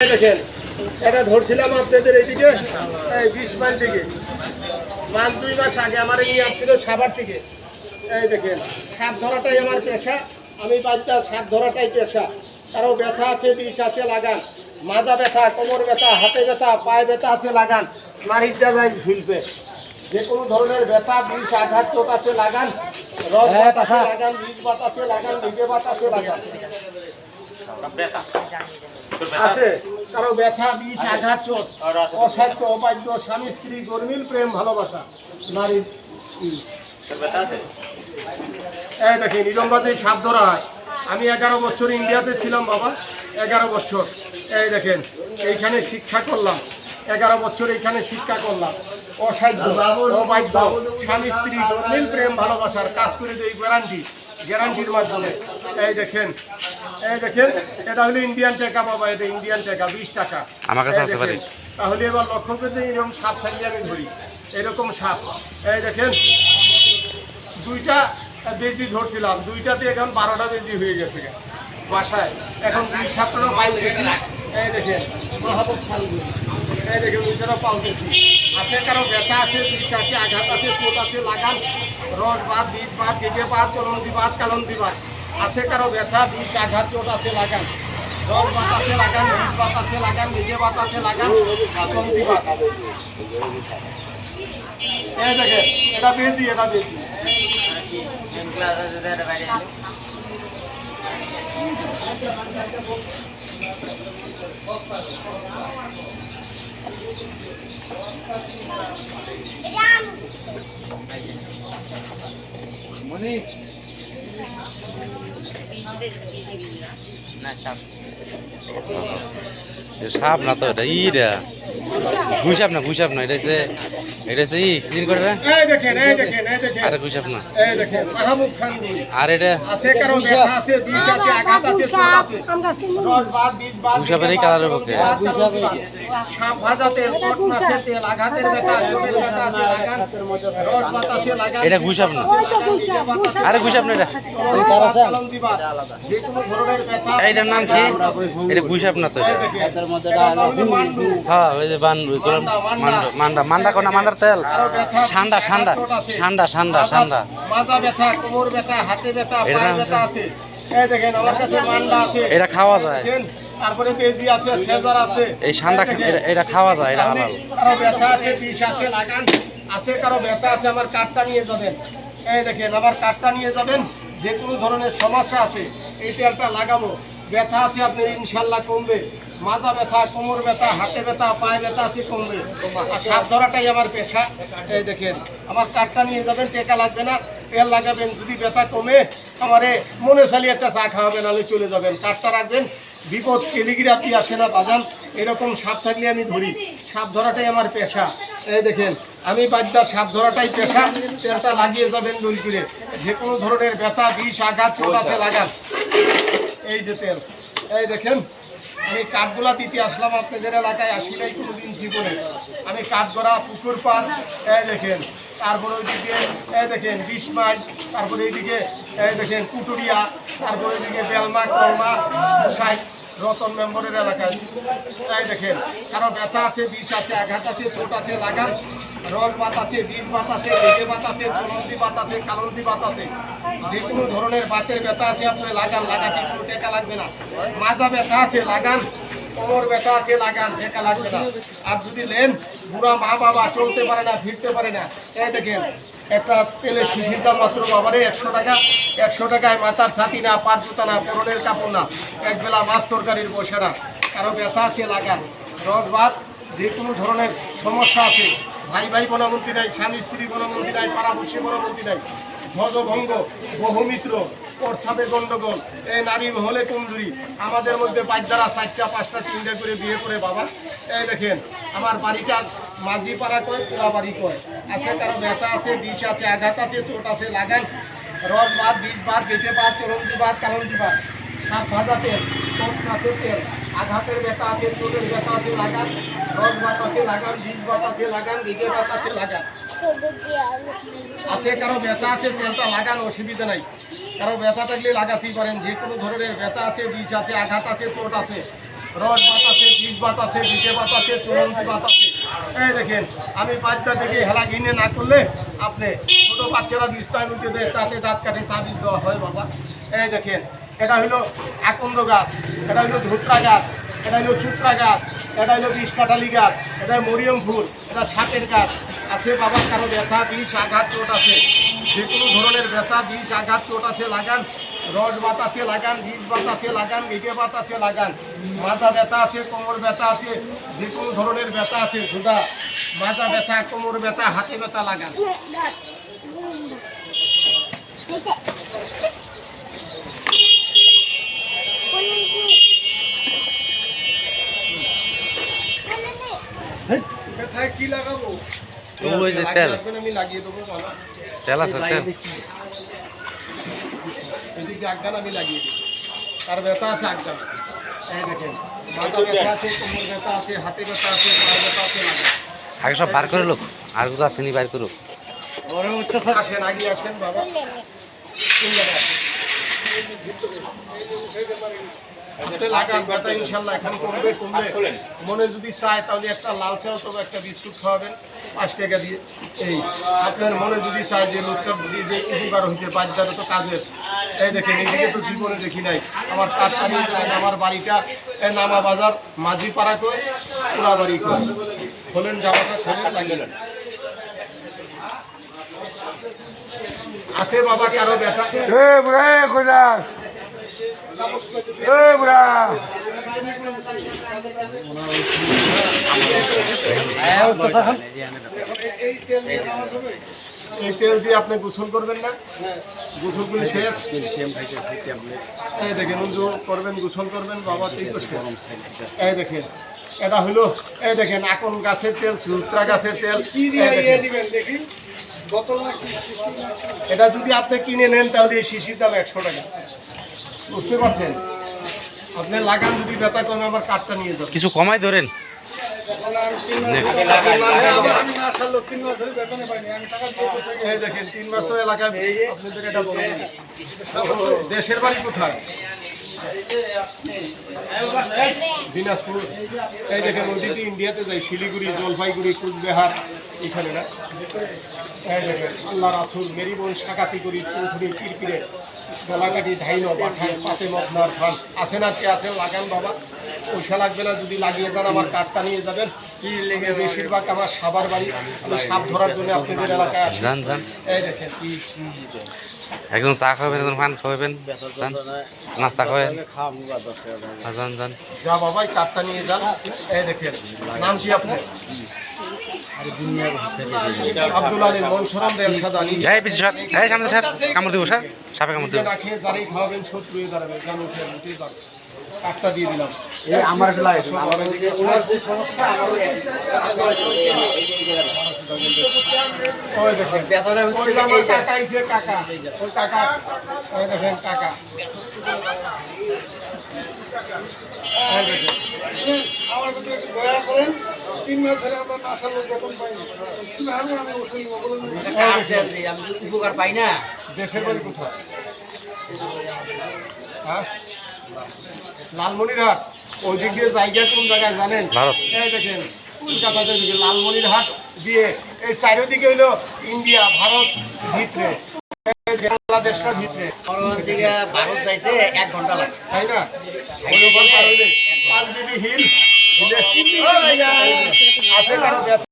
এই দেখেন এটা ধরছিলাম আপনাদের এইদিকে এই বিশ মাইল থেকে মাস দুই মাস আগে আমার নিয়ে আসছিল সাবার থেকে। এই দেখেন সাপ ধরাটাই আমার পেশা। আমি বাচ্চা সাপ ধরাটাই পেশা। কারও ব্যথা আছে বিষ আছে লাগান। মাজা ব্যথা কোমর ব্যথা হাতে ব্যথা পায়ে ব্যথা আছে লাগান। নারীটা যায় ঝুলবে। যে কোনো ধরনের ব্যথা বিষ আঘাত চোট আছে লাগান। রস বাত আছে লাগান বীজ বাত আছে লাগান ভিজে বাত আছে লাগান। আছে কারও ব্যথা বিষ আঘাত চোট অসাধ্য অবাধ্য স্বামী স্ত্রী গর্মিল প্রেম ভালোবাসা নারীর। এই দেখেন নিরঙ্গাতে সাপ ধরা হয়। আমি এগারো বছর ইন্ডিয়াতে ছিলাম বাবা এগারো বছর। এই দেখেন এইখানে শিক্ষা করলাম। এগারো বছর এইখানে শিক্ষা করলাম। অসাধ্য অবাধ্য স্বামী স্ত্রী গর্মিল প্রেম ভালোবাসার কাজ করে দেই গ্যারান্টি গ্যারান্টির মাধ্যমে এই দেখেন এই দেখেন এটা হলো ইন্ডিয়ান টাকা বাবা এটা ইন্ডিয়ান টাকা বিশ টাকা। আমার কাছে আছে বাড়ি। তাহলে এবার লক্ষ্য করতে এরকম সাপ থাকলে আমি ধরি। এরকম সাপ। এই দেখেন দুইটা বেজি ধরছিলাম দুইটাতে এখন বারোটা বেজি হয়ে গেছে। বাসায়। এখন দুই সাতটা পাইতেছি এই দেখেন এই দেখেন দুইটা পালতেছি। আছে কারও ব্যথা আছে বিষ আছে আঘাত আছে চোট আছে লাগান রড বাদ বীজ বাদ গেজে বাদ চলন্দি বাদ কালন্দি বাদ আছে কারও ব্যথা, বিষ, আঘাত, চোট আছে, লাগান। রড বাত আছে, লাগান বীজ বাত আছে, লাগান গেজে বাত আছে, লাগান কালন্দি বাদ এই দেখেন, এটা বেশি এটা বেশি Money. সাপ না তো এটা ইটা গুইসাপ না গুইসাপ না এটা হচ্ছে এটা হচ্ছে ই ক্লিন করে রে এই দেখেন এই দেখেন এই দেখেন। আরে গুইসাপ না। এই দেখেন মাহমুদ খান। আর এটা আছে কারও ব্যথা আছে বিষ আছে আঘাত আছে চোট আছে। আমরা চিনি রস বাদ বীজ বাদ গুইসাপের এই কালারের পক্ষে। সাপ ভাজা তেল কট মাছের তেল আঘাতের ব্যথা চোটের ব্যথা আছে লাগান। রস বাত আছে লাগান। এটা গুইসাপ না। আরে গুইসাপ না এটা। কালন্দি বাদ, এইটার নাম কি? এটা গুইসাপ না তো। হ্যাঁ ওই যে বান মান্ডা মান্ডা। মান্ডা কোনা মান্ডার তেল? ঠান্ডা ঠান্ডা আছে। ঠান্ডা ঠান্ডা ঠান্ডা মাজা ব্যথা কোমর ব্যথা হাতে ব্যথা পায়ে ব্যথা আছে। এই দেখেন আমার কাছে মান্ডা আছে। এটা খাওয়া যায়। তারপরে আছে সেজার আছে। এই ঠান্ডা এটা- খাওয়া যায় এটা হালাল। কারও ব্যথা আছে বিষ আছে লাগান। আছে কারও ব্যথা আছে আমার কার্ডটা নিয়ে যাবেন। এই দেখেন আমার কার্ডটা নিয়ে যাবেন। যে কোনো ধরনের সমস্যা আছে, এই তেলটা লাগাবো। ব্যথা আছে আপনার, ইনশাল্লাহ কমবে। মাথা ব্যথা, কোমর ব্যথা, হাতে ব্যথা, পায়ে ব্যথা আছে, কমবে। আর সাপ ধরাটাই আমার পেশা। এই দেখেন, আমার কাঠটা নিয়ে যাবেন, টেকা লাগবে না। তেল লাগাবেন, যদি ব্যথা কমে, আমারে মনে চালিয়ে একটা চা খাওয়াবেন, নাহলে চলে যাবেন। কাঠটা রাখবেন বিপদ টেলিগ্রাফি আসে না বাজান, এরকম সাপ থাকলে আমি ধরি। সাপ ধরাটাই আমার পেশা। এই দেখেন, আমি বাদ্যা সাপ ধরাটাই পেশা। তেলটা লাগিয়ে যাবেন ডুল করে যে কোনো ধরনের ব্যথা, বিষ, আঘাত চোট লাগান। এই যে তেল। এই দেখেন, আমি কাঠগোলা দিতে আসলাম আপনাদের এলাকায়, আসি নাই কোনোদিন জীবনে। আমি কাঠগড়া, পুকুর পার এই দেখেন, তারপরে ওইদিকে, এই দেখেন বিশ মাইল তারপরে এইদিকে, এই দেখেন, কুটুরিয়া, তারপরে এদিকে বেলমা, কলমা সাইড রতন মেম্বরের এলাকায়। তাই দেখেন কারও ব্যথা আছে, বিষ আছে, আঘাত আছে চোট আছে লাগান রস বাত আছে বীজ বাত আছে বেজে বাত আছে চলন্দি বাত আছে, কালন্দি বাত আছে। যে কোনো ধরনের বাতের ব্যথা আছে, আপনি লাগান লাগাতে কোনো টেকা লাগবে না। মাজা ব্যথা আছে, লাগান, কোমর ব্যথা আছে, লাগান টেকা লাগবে না। আর যদি লেন বুড়া মা বাবা চলতে পারে না, ফিরতে পারে না। তাই দেখেন একটা তেলের শিশির দাম মাত্র, বাবারে, একশো টাকা, একশো টাকায় মাথার ছাতি না, পাট জুতা না, পরনের কাপড় না একবেলা মাছ তরকারির বসে না কারও ব্যথা আছে, লাগান। রস ভাত, যে কোনো ধরনের সমস্যা আছে। ভাই ভাই বনমন্ত্রী নাই, স্বামী স্ত্রী বনমন্ত্রী নাই, পাড়াপড়শি বনমন্ত্রী নাই। ধ্বজভঙ্গ বহুমিত্র প্রস্রাবে গন্ডগোল। এই নারী হলে কমজুরি আমাদের মধ্যে বাচ্চারা চারটা, পাঁচটা চিন্তা করে বিয়ে করে বাবা। এই দেখেন, আমার বাড়িটা মাঝি পাড়া করে পোড়া বাড়ি করে আছে তার ব্যথা আছে, বিষ আছে, আঘাত আছে, চোট আছে, লাগাই। রড বাদ বীজ বাদ বেঁচে বাদ চরঞ্জি বাদ কালঞ্জি বাদ সাপ ভাজা তেল চোট আঘাতের ব্যথা আছে চোটের ব্যথা আছে, লাগান। রড বাত আছে, লাগান। বীজ বাত আছে, লাগান। বেঁচে বাত আছে, লাগান। আছে, কারও ব্যথা আছে, তেলটা লাগান, অসুবিধা নাই। কারও ব্যথা থাকলে লাগাতেই পারেন। যে কোনো ধরনের ব্যথা আছে বিষ আছে, আঘাত আছে, চোট আছে। রস বাত আছে, বীজ বাত আছে বিটে বাত আছে চুরন্তি বাত আছে। এই দেখেন, আমি বাচ্চা থেকে হেলা কিনে না করলে আপনি ছোট বাচ্চারা বিস্তায় উঠে দেয়, তাতে দাঁত কাটে, তাবিজ দেওয়া হয় বাবা। এই দেখেন এটা হলো আকন্দ গাছ, এটা হলো ধুতরা গাছ, এটা হলো চুত্রা গাছ, এটা হলো বিষ কাটালি গাছ, এটা মরিয়ম ফুল, এটা সাপের গাছ, আছে বাবার কারও ব্যথা, বিষ, আঘাত, চোট আছে। যে কোনো ধরনের ব্যথা, বিষ, আঘাত, চোট আছে, লাগান। রস বাত আছে, লাগান বীজ বাত আছে, লাগান গেটে বাত আছে, লাগান। মাথা ব্যথা আছে, কোমর ব্যথা আছে, যে কোনো ধরনের ব্যথা আছে, সুদা। মাথা ব্যথা, কোমর ব্যথা, হাতে ব্যথা, লাগান ব্যথায় কি লাগাবো ওই যে তেল। আমি লাগিয়ে দেবো বাবা তেল আছে তেল এদিক দিয়ে আমি লাগিয়ে দিই তার ব্যথা আছে আজ্ঞান এই দেখেন মাথা ব্যথা আছে কোমর ব্যথা আছে হাতে ব্যথা আছে পায়ে ব্যথা আছে আগে সব বার করে লোক আর কোথাও আসেনি বার করুক আসেন আগে আসেন বাবা? হাতে লাগান ব্যথা ইনশাল্লাহ এখন কমবে কমবে। মনে যদি চায় তাহলে একটা লাল চা অথবা একটা বিস্কুট খাওয়াবেন পাঁচ টাকা দিয়ে। এই আপনার মনে যদি চায় যে লোকটা যে উপকার হয়েছে বাচ্চাটা তো কাজের। এই দেখেন এইদিকে তো জীবনে দেখি নাই। আমার কাজটা আমার বাড়িটা নামা বাজার মাঝি পাড়া কই পুরা বাড়ি কই খোলেন জামাটা খোলেন লাগিলেন আছে বাবা কারও ব্যথা? এই তেল দিয়ে আপনি গোসল করবেন না? গোসল করে শেষ? এই দেখেন উজু করবেন গোসল করবেন বাবা ঠিক এই দেখেন এটা হলো এই দেখেন আকন গাছের তেল সুত্রা গাছের তেল। কি দিয়ে দিবেন দেখি? এটা যদি আপনি কিনে নেন তাহলে এই শিশির দাম একশো টাকা। বুঝতে পারছেন? আপনি লাগান যদি ব্যথা কমে আমার কাঠটা নিয়ে যাবেন কিছু কমাই ধরেন। দেশের বাড়ি কোথায়? দিনাজপুর। এই দেখেন ওইদিকে ইন্ডিয়াতে যাই শিলিগুড়ি জলপাইগুড়ি কুচবিহার। এখানে না। আল্লাহ রাসুল মেরিবন সাকাতি করি চৌধুরী কিরকিরে গলাকাটি ধাইনো পাঠায় পাতে মদনার খান আছে না কে আছে? লাগান বাবা। পয়সা লাগবে না যদি লাগিয়ে দেন আমার কার্ডটা নিয়ে যাবেন। কি লেগে বেশিরভাগ আমার সাবার বাড়ি। আমি সাপ ধরার জন্য আপনাদের এলাকায় আসি এই দেখেন কি একদম চা খাওয়াবেন একদম পান যান নাস্তা আর যান যান। যা বাবাই কার্ডটা নিয়ে যান। এই দেখেন নাম কি আপনার? আব্দুল আলী মনসরম দেল সাদানি এই পিছিয়ে স্যার এই সামনে স্যার কামড় দেবো স্যার সাপে কামড় দেবো। না যারাই খাওয়াবেন শত্রু হয়ে দাঁড়াবে জান উঠে উঠে দাঁড়াবে? কার্ডটা দিয়ে দিলাম। আমার খেলায় ওই দেখেন। ওই যে আমার কাকা আইছে, কাকা ওই কাকা। ওই দেখেন কাকা। আমার প্রতি একটু দয়া করেন। তিন মাস ধরে আমরা আসার লোক বেতন পাইনি কীভাবে আমি ওষুধ নিব বলুন উপকার পাই না। দেশের বাড়ি কোথায়? হ্যাঁ? লালমনিরহাট। ওই দিক দিয়ে জায়গা কোন জায়গায় জানেন? এই দেখেন কলকাতাতে দিকে লালমনিরহাট দিয়ে এই চারিদিকে হইল ইন্ডিয়া ভারত ভিতরে। বাংলাদেশটা ভিতরে। ভারত যাইতে এক ঘণ্টা লাগে। তাই না? হিলে। আছে কারও